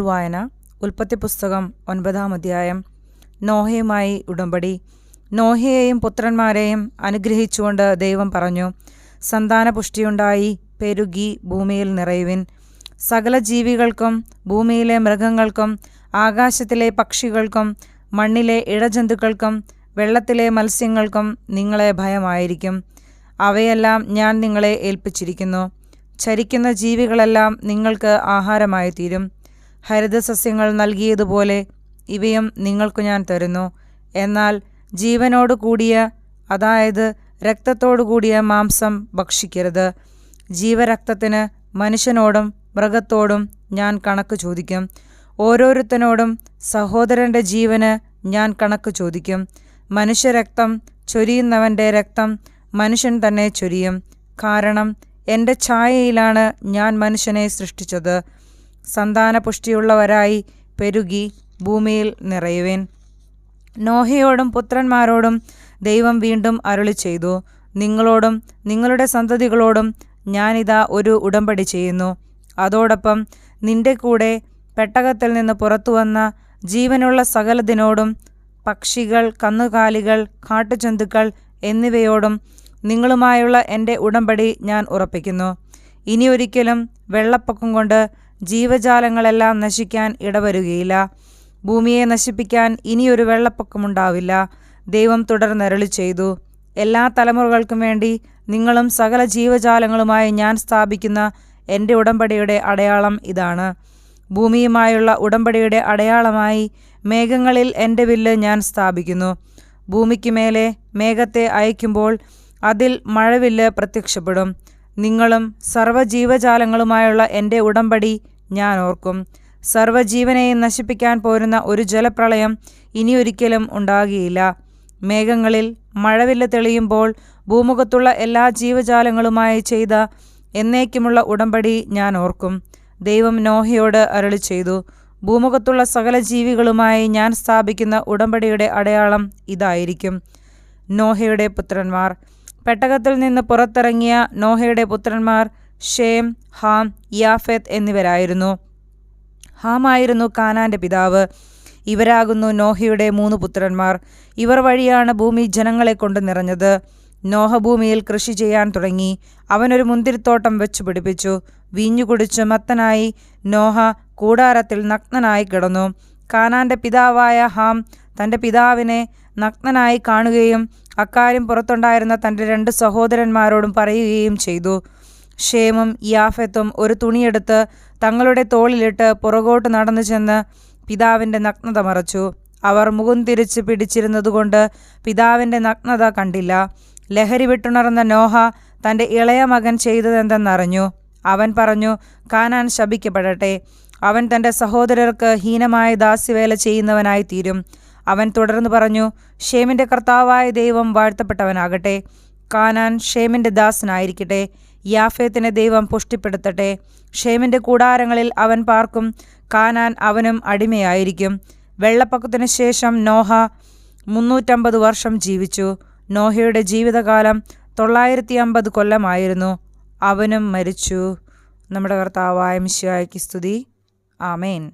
വായന ഉൽപ്പത്തി പുസ്തകം ഒൻപതാം അധ്യായം. നോഹയുമായി ഉടമ്പടി. നോഹയെയും പുത്രന്മാരെയും അനുഗ്രഹിച്ചുകൊണ്ട് ദൈവം പറഞ്ഞു സന്താനപുഷ്ടിയുണ്ടായി പെരുകി ഭൂമിയിൽ നിറയുവിൻ. സകല ജീവികൾക്കും ഭൂമിയിലെ മൃഗങ്ങൾക്കും ആകാശത്തിലെ പക്ഷികൾക്കും മണ്ണിലെ ഇഴജന്തുക്കൾക്കും വെള്ളത്തിലെ മത്സ്യങ്ങൾക്കും നിങ്ങളെ ഭയമായിരിക്കും. അവയെല്ലാം ഞാൻ നിങ്ങളെ ഏൽപ്പിച്ചിരിക്കുന്നു. ചരിക്കുന്ന ജീവികളെല്ലാം നിങ്ങൾക്ക് ആഹാരമായി തീരും ഹരിതസസ്യങ്ങൾ നൽകിയതുപോലെ ഇവയും നിങ്ങൾക്കു ഞാൻ തരുന്നു. എന്നാൽ ജീവനോട് കൂടിയ അതായത് രക്തത്തോടു കൂടിയ മാംസം ഭക്ഷിക്കരുത്. ജീവരക്തത്തിന് മനുഷ്യനോടും മൃഗത്തോടും ഞാൻ കണക്ക് ചോദിക്കും. ഓരോരുത്തനോടും സഹോദരന്റെ ജീവന് ഞാൻ കണക്ക് ചോദിക്കും. മനുഷ്യരക്തം ചൊരിയുന്നവന്റെ രക്തം മനുഷ്യൻ തന്നെ ചൊരിയും. കാരണം എന്റെ ഛായയിലാണ് ഞാൻ മനുഷ്യനെ സൃഷ്ടിച്ചത്. സന്താനപുഷ്ടിയുള്ളവരായി പെരുകി ഭൂമിയിൽ നിറയുവേൻ. നോഹയോടും പുത്രന്മാരോടും ദൈവം വീണ്ടും അരുളി ചെയ്തു. നിങ്ങളോടും നിങ്ങളുടെ സന്തതികളോടും ഞാനിതാ ഒരു ഉടമ്പടി ചെയ്യുന്നു. അതോടൊപ്പം നിന്റെ കൂടെ പെട്ടകത്തിൽ നിന്ന് പുറത്തു വന്ന ജീവനുള്ള സകലതിനോടും പക്ഷികൾ കന്നുകാലികൾ കാട്ടുചന്തുക്കൾ എന്നിവയോടും നിങ്ങളുമായുള്ള എന്റെ ഉടമ്പടി ഞാൻ ഉറപ്പിക്കുന്നു. ഇനിയൊരിക്കലും വെള്ളപ്പൊക്കം കൊണ്ട് ജീവജാലങ്ങളെല്ലാം നശിക്കാൻ ഇടവരുകയില്ല. ഭൂമിയെ നശിപ്പിക്കാൻ ഇനിയൊരു വെള്ളപ്പൊക്കമുണ്ടാവില്ല. ദൈവം തുടർന്നരളി ചെയ്തു. എല്ലാ തലമുറകൾക്കും വേണ്ടി നിങ്ങളും സകല ജീവജാലങ്ങളുമായി ഞാൻ സ്ഥാപിക്കുന്ന എന്റെ ഉടമ്പടിയുടെ അടയാളം ഇതാണ്. ഭൂമിയുമായുള്ള ഉടമ്പടിയുടെ അടയാളമായി മേഘങ്ങളിൽ എന്റെ വില്ല് ഞാൻ സ്ഥാപിക്കുന്നു. ഭൂമിക്ക് മേലെ മേഘത്തെ അയക്കുമ്പോൾ അതിൽ മഴവില്ല് പ്രത്യക്ഷപ്പെടും. നിങ്ങളും സർവജീവജാലങ്ങളുമായുള്ള എന്റെ ഉടമ്പടി ഞാൻ ഓർക്കും. സർവജീവനെയും നശിപ്പിക്കാൻ പോരുന്ന ഒരു ജലപ്രളയം ഇനിയൊരിക്കലും ഉണ്ടാകുകയില്ല മേഘങ്ങളിൽ മഴവില്ല തെളിയുമ്പോൾ ഭൂമുഖത്തുള്ള എല്ലാ ജീവജാലങ്ങളുമായി ചെയ്ത എന്നേക്കുമുള്ള ഉടമ്പടി ഞാൻ ഓർക്കും. ദൈവം നോഹയോട് അരളി ചെയ്തു. ഭൂമുഖത്തുള്ള സകല ജീവികളുമായി ഞാൻ സ്ഥാപിക്കുന്ന ഉടമ്പടിയുടെ അടയാളം ഇതായിരിക്കും. നോഹയുടെ പുത്രന്മാർ. പെട്ടകത്തിൽ നിന്ന് പുറത്തിറങ്ങിയ നോഹയുടെ പുത്രന്മാർ ഷേം ഹാം യാഫെത്ത് എന്നിവരായിരുന്നു. ഹാമായിരുന്നു കാനാന്റെ പിതാവ്. ഇവരാകുന്നു നോഹയുടെ മൂന്ന് പുത്രന്മാർ. ഇവർ വഴിയാണ് ഭൂമി ജനങ്ങളെ കൊണ്ട് നിറഞ്ഞത്. നോഹ ഭൂമിയിൽ കൃഷി ചെയ്യാൻ തുടങ്ങി. അവനൊരു മുന്തിരിത്തോട്ടം വെച്ചു പിടിപ്പിച്ചു. വീഞ്ഞു കുടിച്ച് മത്തനായി നോഹ കൂടാരത്തിൽ നഗ്നനായി കിടന്നു. കാനാന്റെ പിതാവായ ഹാം തന്റെ പിതാവിനെ നഗ്നനായി കാണുകയും അക്കാര്യം പുറത്തുണ്ടായിരുന്ന തന്റെ രണ്ട് സഹോദരന്മാരോടും പറയുകയും ചെയ്തു. ഷേമും യാഫത്തും ഒരു തുണിയെടുത്ത് തങ്ങളുടെ തോളിലിട്ട് പുറകോട്ട് നടന്നു ചെന്ന് പിതാവിന്റെ നഗ്നത മറച്ചു. അവർ മുഖം തിരിച്ച് പിടിച്ചിരുന്നതുകൊണ്ട് പിതാവിന്റെ നഗ്നത കണ്ടില്ല. ലഹരി വിട്ടുണർന്ന നോഹ തന്റെ ഇളയ മകൻ ചെയ്തതെന്തെന്നറിഞ്ഞു. അവൻ പറഞ്ഞു കാനാൻ ശപിക്കപ്പെടട്ടെ. അവൻ തന്റെ സഹോദരർക്ക് ഹീനമായ ദാസ്യവേല ചെയ്യുന്നവനായി തീരും അവൻ തുടർന്ന് പറഞ്ഞു ഷേമിന്റെ കർത്താവായ ദൈവം വാഴ്ത്തപ്പെട്ടവനാകട്ടെ. കാനാൻ ഷേമിന്റെ ദാസനായിരിക്കട്ടെ. യാഫേത്തിനെ ദൈവം പുഷ്ടിപ്പെടുത്തട്ടെ. ഷേമിന്റെ കൂടാരങ്ങളിൽ അവൻ പാർക്കും. കാനാൻ അവനും അടിമയായിരിക്കും. വെള്ളപ്പൊക്കത്തിന് ശേഷം നോഹ മുന്നൂറ്റമ്പത് വർഷം ജീവിച്ചു. നോഹയുടെ ജീവിതകാലം തൊള്ളായിരത്തി അമ്പത് കൊല്ലമായിരുന്നു. അവനും മരിച്ചു. നമ്മുടെ കർത്താവായ മിശിയായ്ക്ക് സ്തുതി. ആമേൻ.